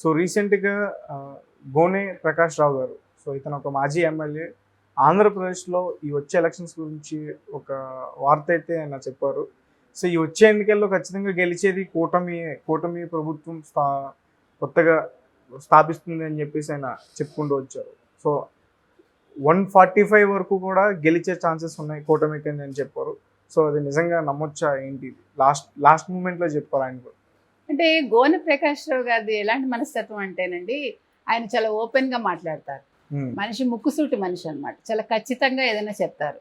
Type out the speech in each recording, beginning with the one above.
So రీసెంట్గా గోనే గోనె ప్రకాష్ రావు గారు. సో ఇతను ఒక మాజీ ఎమ్మెల్యే. ఆంధ్రప్రదేశ్లో ఈ వచ్చే ఎలక్షన్స్ గురించి ఒక వార్త అయితే ఆయన చెప్పారు. సో ఈ వచ్చే ఎన్నికల్లో ఖచ్చితంగా గెలిచేది కూటమి కూటమి ప్రభుత్వం స్థా కొత్తగా స్థాపిస్తుంది అని చెప్పేసి ఆయన చెప్పుకుంటూ వచ్చారు. సో వన్ ఫార్టీ ఫైవ్ వరకు కూడా గెలిచే ఛాన్సెస్ ఉన్నాయి కూటమికి అని చెప్పారు. సో అది నిజంగా నమ్మొచ్చా ఏంటి? లాస్ట్ లాస్ట్ మూమెంట్లో చెప్పారు ఆయన కూడా. అంటే గోనె ప్రకాష్ రావు గారిది ఎలాంటి మనస్తత్వం అంటేనండి ఆయన చాలా ఓపెన్గా మాట్లాడతారు మనిషి ముక్కుసూటి మనిషి అన్నమాట. చాలా ఖచ్చితంగా ఏదైనా చెప్తారు.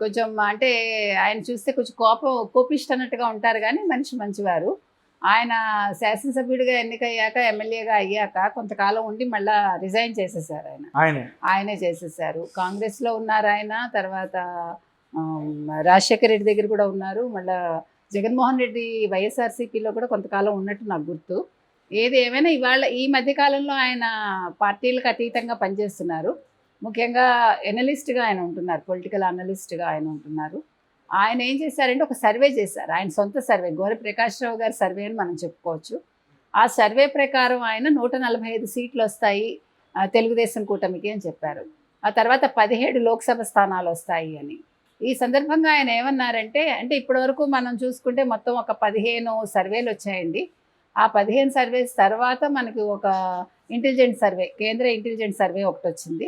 కొంచెం అంటే ఆయన చూస్తే కొంచెం కోపం కోపిష్ట అన్నట్టుగా ఉంటారు కానీ మనిషి మంచివారు. ఆయన శాసనసభ్యుడిగా ఎన్నికయ్యాక ఎమ్మెల్యేగా అయ్యాక కొంతకాలం ఉండి మళ్ళా రిజైన్ చేసేసారు ఆయన. ఆయనే? చేసేసారు. కాంగ్రెస్లో ఉన్నారు ఆయన తర్వాత రాజశేఖర రెడ్డి దగ్గర కూడా ఉన్నారు. మళ్ళా జగన్మోహన్ రెడ్డి వైఎస్ఆర్సీపీలో కూడా కొంతకాలం ఉన్నట్టు నాకు గుర్తు. ఏది ఏమైనా ఇవాళ ఈ మధ్యకాలంలో ఆయన పార్టీలకు అతీతంగా పనిచేస్తున్నారు. ముఖ్యంగా ఎనలిస్ట్గా ఆయన ఉంటున్నారు పొలిటికల్ అనలిస్ట్గా ఆయన ఉంటున్నారు. ఆయన ఏం చేశారంటే ఒక సర్వే చేశారు. ఆయన సొంత సర్వే గోరి ప్రకాష్ రావు గారి సర్వే అని మనం చెప్పుకోవచ్చు. ఆ సర్వే ప్రకారం ఆయన నూట నలభై ఐదు సీట్లు వస్తాయి తెలుగుదేశం కూటమికి అని చెప్పారు. ఆ తర్వాత పదిహేడు లోక్సభ స్థానాలు వస్తాయి అని. ఈ సందర్భంగా ఆయన ఏమన్నారంటే అంటే ఇప్పటివరకు మనం చూసుకుంటే మొత్తం ఒక పదిహేను సర్వేలు వచ్చాయండి. ఆ పదిహేను సర్వేస్ తర్వాత మనకి ఒక ఇంటెలిజెంట్ సర్వే కేంద్ర ఇంటెలిజెంట్ సర్వే ఒకటి వచ్చింది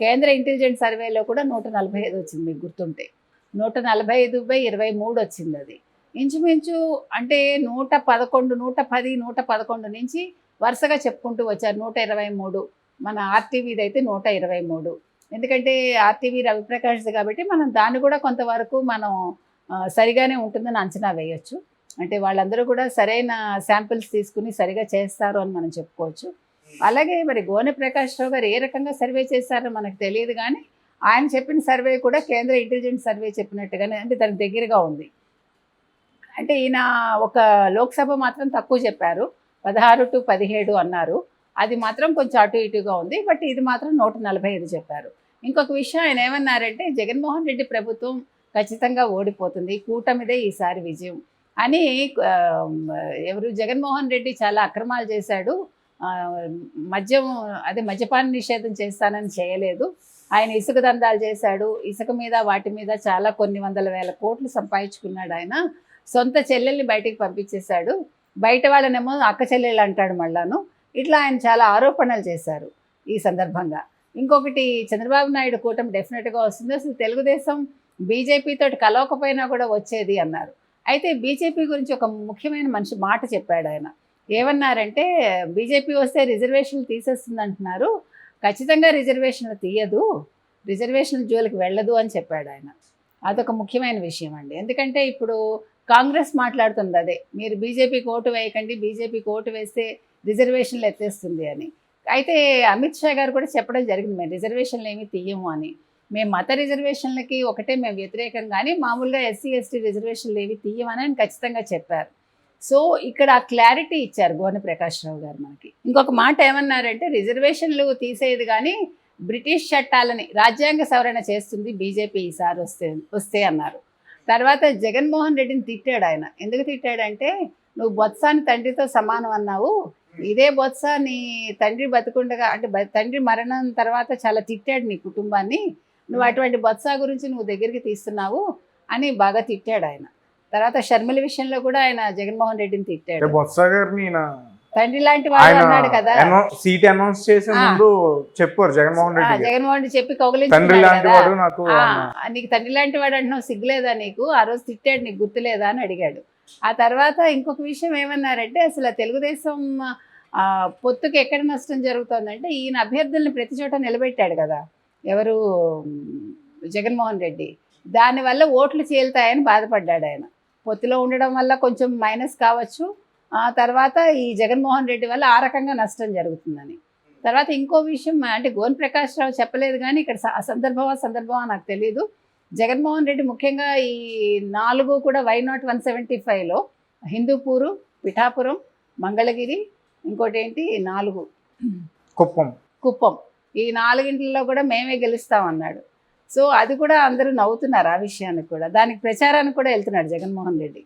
కేంద్ర ఇంటెలిజెంట్ సర్వేలో కూడా నూట నలభై ఐదు వచ్చింది మీకు గుర్తుంటే. నూట నలభై ఐదు బై ఇరవై మూడు వచ్చింది అది. ఇంచుమించు అంటే నూట పదకొండు నూట పది నూట పదకొండు నుంచి వరుసగా చెప్పుకుంటూ వచ్చారు నూట ఇరవై మూడు. మన ఆర్టీవీది అయితే నూట ఇరవై మూడు. ఎందుకంటే ఆర్టీవీ రవిప్రకాష్ది కాబట్టి మనం దాన్ని కూడా కొంతవరకు మనం సరిగానే ఉంటుందని అంచనా వేయొచ్చు. అంటే వాళ్ళందరూ కూడా సరైన శాంపిల్స్ తీసుకుని సరిగా చేస్తారు అని మనం చెప్పుకోవచ్చు. అలాగే మరి గోనె ప్రకాష్ రావు గారు ఏ రకంగా సర్వే చేశారో మనకు తెలియదు కానీ ఆయన చెప్పిన సర్వే కూడా కేంద్ర ఇంటెలిజెన్స్ సర్వే చెప్పినట్టుగానే అంటే దానికి దగ్గరగా ఉంది. అంటే ఈయన ఒక లోక్సభ మాత్రం తక్కువ చెప్పారు. పదహారు టు పదిహేడు అన్నారు. అది మాత్రం కొంచెం అటు ఇటుగా ఉంది. బట్ ఇది మాత్రం నూట నలభై ఐదు చెప్పారు. ఇంకొక విషయం ఆయన ఏమన్నారంటే జగన్మోహన్ రెడ్డి ప్రభుత్వం ఖచ్చితంగా ఓడిపోతుంది. కూటమిదే ఈసారి విజయం. అని ఎవరు జగన్మోహన్ రెడ్డి చాలా అక్రమాలు చేశాడు. మద్యం అదే మద్యపాన నిషేధం చేస్తానని చేయలేదు. ఆయన ఇసుక దందాలు చేశాడు. ఇసుక మీద వాటి మీద చాలా కొన్ని వందల వేల కోట్లు సంపాదించుకున్నాడు ఆయన. సొంత చెల్లెల్ని బయటికి పంపించేశాడు. బయట వాళ్ళనేమో అక్క చెల్లెళ్ళు అంటాడు మళ్ళాను. ఇట్లా ఆయన చాలా ఆరోపణలు చేశారు ఈ సందర్భంగా. ఇంకొకటి చంద్రబాబు నాయుడు కూటమి డెఫినెట్గా వస్తుంది. అసలు తెలుగుదేశం బీజేపీతో కలవకపోయినా కూడా వచ్చేది అన్నారు. అయితే బీజేపీ గురించి ఒక ముఖ్యమైన మనిషి మాట చెప్పాడు ఆయన. ఏమన్నారంటే బీజేపీ వస్తే రిజర్వేషన్లు తీసేస్తుంది అంటున్నారు. ఖచ్చితంగా రిజర్వేషన్లు తీయదు. రిజర్వేషన్ల జోలికి వెళ్ళదు అని చెప్పాడు ఆయన. అదొక ముఖ్యమైన విషయం అండి. ఎందుకంటే ఇప్పుడు కాంగ్రెస్ మాట్లాడుతుంది అదే. మీరు బీజేపీకి ఓటు వేయకండి బీజేపీకి ఓటు వేస్తే రిజర్వేషన్లు ఎత్తేస్తుంది అని. అయితే అమిత్ షా గారు కూడా చెప్పడం జరిగింది మేము రిజర్వేషన్లు ఏమీ తీయము అని. మేము మత రిజర్వేషన్లకి ఒకటే మేము వ్యతిరేకం కానీ మామూలుగా ఎస్సీ ఎస్టీ రిజర్వేషన్లు ఏవి తీయమని ఆయన ఖచ్చితంగా చెప్పారు. సో ఇక్కడ ఆ క్లారిటీ ఇచ్చారు గోనె ప్రకాష్ రావు గారు మనకి. ఇంకొక మాట ఏమన్నారంటే రిజర్వేషన్లు తీసేది కానీ బ్రిటిష్ చట్టాలని రాజ్యాంగ సవరణ చేస్తుంది బీజేపీ ఈసారి వస్తే వస్తే అన్నారు. తర్వాత జగన్మోహన్ రెడ్డిని తిట్టాడు ఆయన. ఎందుకు తిట్టాడంటే నువ్వు బొత్సాని తండ్రితో సమానం అన్నావు ఇదే బొత్స నీ తండ్రి బతుకుండగా అంటే తండ్రి మరణం తర్వాత చాలా తిట్టాడు నీ కుటుంబాన్ని. నువ్వు అటువంటి బొత్స గురించి నువ్వు దగ్గరికి తీస్తున్నావు అని బాగా తిట్టాడు ఆయన. తర్వాత షర్మిల విషయంలో కూడా ఆయన జగన్మోహన్ రెడ్డిని తిట్టాడు. బొత్స గారిని తండ్రి లాంటి వాడు అన్నాడు కదా. సీట్ అనౌన్స్ చేసే. ముందు చెప్పారు జగన్మోహన్ రెడ్డి. జగన్మోహన్ రెడ్డి చెప్పి వాడు నాకు. నీకు తండ్రి లాంటి వాడు అంటున్నావు సిగ్గులేదా నీకు? ఆ రోజు తిట్టాడు నీకు గుర్తులేదా అని అడిగాడు. ఆ తర్వాత ఇంకొక విషయం ఏమన్నారంటే అసలు తెలుగుదేశం పొత్తుకు ఎక్కడ నష్టం జరుగుతోందంటే ఈయన అభ్యర్థుల్ని ప్రతి చోట నిలబెట్టాడు కదా. ఎవరు? జగన్మోహన్ రెడ్డి. దానివల్ల ఓట్లు చీలుతాయని బాధపడ్డాడు ఆయన. పొత్తులో ఉండడం వల్ల కొంచెం మైనస్ కావచ్చు. ఆ తర్వాత ఈ జగన్మోహన్ రెడ్డి వల్ల ఆ రకంగా నష్టం జరుగుతుందని. తర్వాత ఇంకో విషయం అంటే గోన్ ప్రకాష్ రావు చెప్పలేదు కానీ ఇక్కడ స- సందర్భమా సందర్భమా నాకు తెలియదు జగన్మోహన్ రెడ్డి ముఖ్యంగా ఈ నాలుగు కూడా వై నాట్ వన్ సెవెంటీ ఫైవ్లో హిందూపూరు పిఠాపురం మంగళగిరి ఇంకోటి ఏంటి నాలుగు. కుప్పం. కుప్పం. ఈ నాలుగింటిలో కూడా మేమే గెలుస్తామన్నాడు. సో అది కూడా అందరూ నవ్వుతున్నారు ఆ విషయానికి కూడా. దానికి ప్రచారానికి కూడా వెళ్తున్నాడు జగన్మోహన్ రెడ్డి.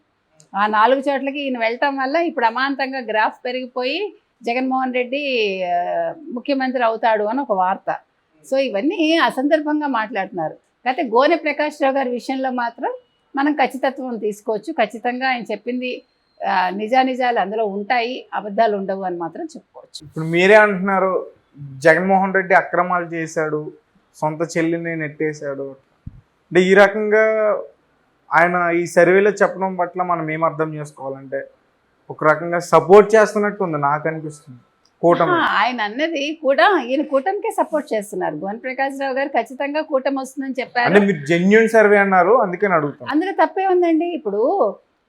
ఆ నాలుగు చోట్లకి ఈయన వెళ్ళటం వల్ల ఇప్పుడు అమాంతంగా గ్రాఫ్ పెరిగిపోయి జగన్మోహన్ రెడ్డి ముఖ్యమంత్రి అవుతాడు అని ఒక వార్త. సో ఇవన్నీ అసందర్భంగా మాట్లాడుతున్నారు. కాకపోతే గోనె ప్రకాష్ రావు గారి విషయంలో మాత్రం మనం ఖచ్చితత్వం తీసుకోవచ్చు. ఖచ్చితంగా ఆయన చెప్పింది నిజానిజాలు అందులో ఉంటాయి అబద్ధాలు ఉండవు అని మాత్రం చెప్పుకోవచ్చు. ఇప్పుడు మీరే అంటున్నారు జగన్మోహన్ రెడ్డి అక్రమాలు చేశాడు సొంత చెల్లిని నెట్టేశాడు. అంటే ఈ రకంగా ఆయన ఈ సర్వేలో చెప్పడం పట్ల మనం ఏం అర్థం చేసుకోవాలంటే ఒక రకంగా సపోర్ట్ చేస్తున్నట్టు ఉంది నాకు అనిపిస్తుంది కూటమి. ఆయన అన్నది కూడా ఈయన కూటమికే సపోర్ట్ చేస్తున్నారు. గోన్ ప్రకాష్ రావు గారు ఖచ్చితంగా కూటమి వస్తుందని అంటే చెప్పారు మీరు జెన్యున్ సర్వే అన్నారు అందుకని అడుగుతాను. అందులో తప్పే ఉందండి. ఇప్పుడు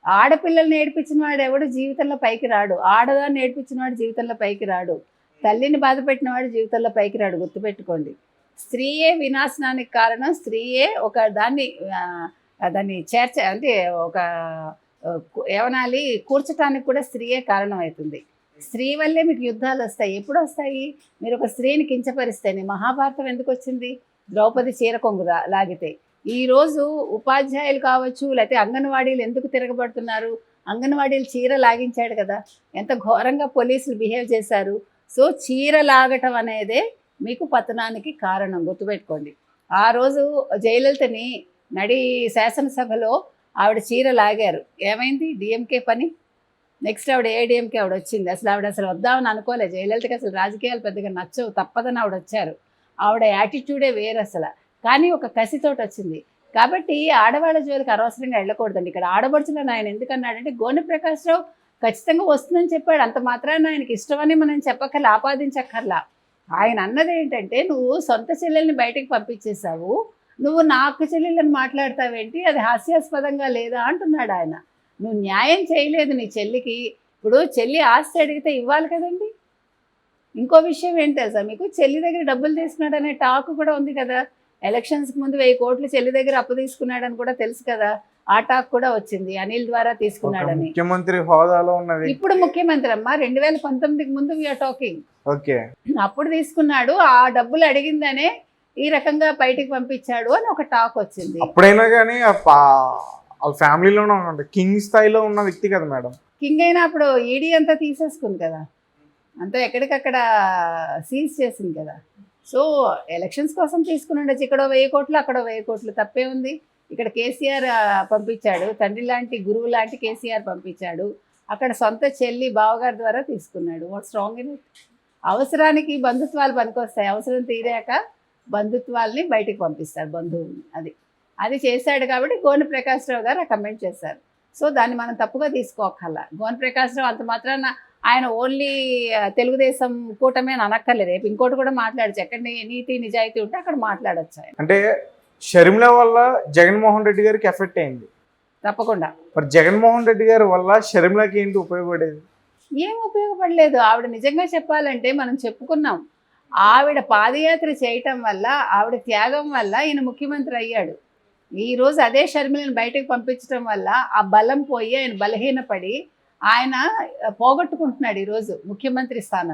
ఆడపిల్లలు నేర్పించిన వాడు ఎవడు జీవితంలో పైకి రాడు. ఆడదాన్ని నేర్పించిన వాడు జీవితంలో పైకి రాడు. తల్లిని బాధ పెట్టిన వాడు జీవితంలో పైకి రాడు. గుర్తుపెట్టుకోండి. స్త్రీయే వినాశనానికి కారణం. స్త్రీయే ఒక దాన్ని దాన్ని చేర్చ అంటే ఒక ఏమనాలి? కూర్చటానికి కూడా స్త్రీయే కారణం అవుతుంది. స్త్రీ వల్లే మీకు యుద్ధాలు వస్తాయి. ఎప్పుడు వస్తాయి? మీరు ఒక స్త్రీని కించపరిస్తేనే. మహాభారతం ఎందుకు వచ్చింది? ద్రౌపది చీర కొంగు లాగితే. ఈరోజు ఉపాధ్యాయులు కావచ్చు లేకపోతే అంగన్వాడీలు ఎందుకు తిరగబడుతున్నారు? అంగన్వాడీలు చీర లాగించాడు కదా. ఎంత ఘోరంగా పోలీసులు బిహేవ్ చేశారు. సో చీర లాగటం అనేదే మీకు పతనానికి కారణం. గుర్తుపెట్టుకోండి. ఆ రోజు జయలలితని నడి శాసనసభలో ఆవిడ చీర లాగారు. ఏమైంది? డిఎంకే పని? నెక్స్ట్ ఆవిడ ఏడిఎంకే ఆవిడ వచ్చింది? అసలు ఆవిడ అసలు వద్దామని అనుకోలే. జయలలితకి అసలు రాజకీయాలు పెద్దగా నచ్చవు. తప్పదని ఆవిడ వచ్చారు. ఆవిడ యాటిట్యూడే వేరు అసలు కానీ ఒక కసితోటి వచ్చింది. కాబట్టి ఆడవాళ్ళ జోలికి అనవసరంగా వెళ్ళకూడదండి. ఇక్కడ ఆడబడుచులను ఆయన ఎందుకన్నాడంటే గోనె ప్రకాశ్రావు ఖచ్చితంగా వస్తుందని చెప్పాడు. అంత మాత్రాన ఆయనకి ఇష్టమని మనం చెప్పక్కర్లా ఆపాదించక్కర్లా. ఆయన అన్నది ఏంటంటే నువ్వు సొంత చెల్లెల్ని బయటకు పంపించేశావు. నువ్వు నా అక్క చెల్లెళ్ళని మాట్లాడతావేంటి? అది హాస్యాస్పదంగా లేదా అంటున్నాడు ఆయన. నువ్వు న్యాయం చేయలేదు నీ చెల్లికి. ఇప్పుడు చెల్లి ఆస్తి అడిగితే ఇవ్వాలి కదండి? ఇంకో విషయం ఏంటి తెలుసా మీకు? చెల్లి దగ్గర డబ్బులు తీసుకున్నాడు అనే టాక్ కూడా ఉంది కదా. ఎలక్షన్స్కి ముందు వెయ్యి కోట్లు చెల్లి దగ్గర అప్పు తీసుకున్నాడని కూడా తెలుసు కదా. ఆ టాక్ కూడా వచ్చింది. అనిల్ ద్వారా తీసుకున్నాడని. ముఖ్యమంత్రి హోదాలో ఉన్న వ్యక్తి. ఇప్పుడు ముఖ్యమంత్రి అమ్మ రెండు వేల పంతొమ్మిదికి ముందు వీఆర్ టాకింగ్ ఓకే. అప్పుడు తీసుకున్నాడు. ఆ డబ్బులు అడిగిందనే ఈ రకంగా బయటికి పంపించాడు అని ఒక టాక్ వచ్చింది. అప్పుడైనా కానీ వాళ్ళ ఫ్యామిలీలోనే కింగ్ స్థాయిలో ఉన్న వ్యక్తి కదా మేడం. కింగ్ అయినా అప్పుడు ఈడీ అంతా తీసేసుకుంది కదా. అంతా ఎక్కడికక్కడ సీజ్ చేసింది కదా. సో ఎలక్షన్స్ కోసం తీసుకుని ఉండొచ్చు. ఇక్కడ వెయ్యి కోట్లు అక్కడ వెయ్యి కోట్లు తప్పే ఉంది. ఇక్కడ కేసీఆర్ పంపించాడు. తండ్రి లాంటి గురువు లాంటి కేసీఆర్ పంపించాడు. అక్కడ సొంత చెల్లి బావగారి ద్వారా తీసుకున్నాడు. What strong in it? అవసరానికి బంధుత్వాలు పనికొస్తాయి. అవసరం తీరాక బంధుత్వాల్ని బయటికి పంపిస్తారు బంధువుల్ని. అది. అది చేశాడు కాబట్టి గోని ప్రకాష్ రావు గారు కమెంట్ చేశారు. సో దాన్ని మనం తప్పుగా తీసుకోకల్లా. గోని ప్రకాష్ రావు అంత మాత్రాన ఆయన ఓన్లీ తెలుగుదేశం కూటమి అని అనక్కర్లేదు. రేపు ఇంకోటి కూడా మాట్లాడచ్చు. ఎక్కడ నీతి నిజాయితీ ఉంటే అక్కడ మాట్లాడచ్చు అంటే షర్మిల వల్ల జగన్మోహన్ రెడ్డి గారికి ఎఫెక్ట్ అయింది. తప్పకుండా. మరి జగన్మోహన్ రెడ్డి గారి వల్ల షర్మిలకి ఏంటి ఉపయోగపడేది? ఏం ఉపయోగపడలేదు. ఆవిడ నిజంగా చెప్పాలంటే మనం చెప్పుకున్నాం. ఆవిడ పాదయాత్ర చేయటం వల్ల ఆవిడ త్యాగం వల్ల ఈయన ముఖ్యమంత్రి అయ్యాడు. ఈ రోజు అదే షర్మిలను బయటకు పంపించడం వల్ల ఆ బలం పోయి ఆయన బలహీనపడి ఆయన పోగొట్టుకుంటున్నాడు ఈరోజు ముఖ్యమంత్రి స్థానాన్ని.